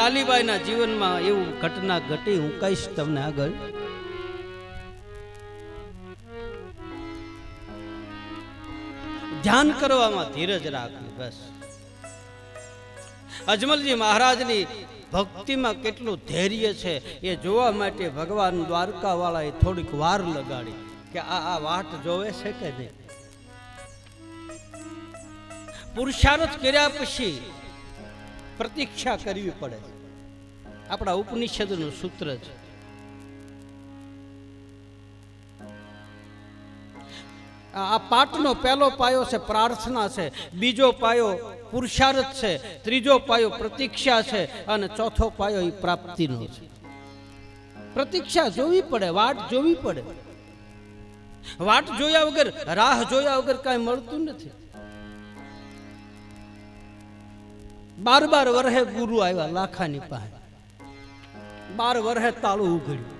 ડાલીબાઈના જીવનમાં એવું ઘટના ઘટી, હું કહીશ તમને આગળ. ધ્યાન કરવામાં ધીરજ રાખવી, બસ. અજમલજી મહારાજની ભક્તિમાં કેટલું ધૈર્ય છે એ જોવા માટે ભગવાન દ્વારકા વાળાએ થોડીક વાર લગાડી કે આ આ વાટ જોવે છે કે નહીં? પુરુષાર્થ કર્યા પછી પ્રતીક્ષા કરવી પડે આપણા ઉપનિષદનું સૂત્ર છે. આ પાઠનો પહેલો પાયો છે પ્રાર્થના છે, બીજો પાયો પુરુષાર્થ છે, ત્રીજો પાયો પ્રતીક્ષા છે, અને ચોથો પાયો એ પ્રાપ્તિનો છે. પ્રતીક્ષા જોવી પડે, વાટ જોવી પડે. વાટ જોયા વગર, રાહ જોયા વગર કાંઈ મળતું નથી. બાર બાર વરહે ગુરુ આવ્યા લાખાની પાસે. બાર વરહે તાળું ઉઘડ્યું.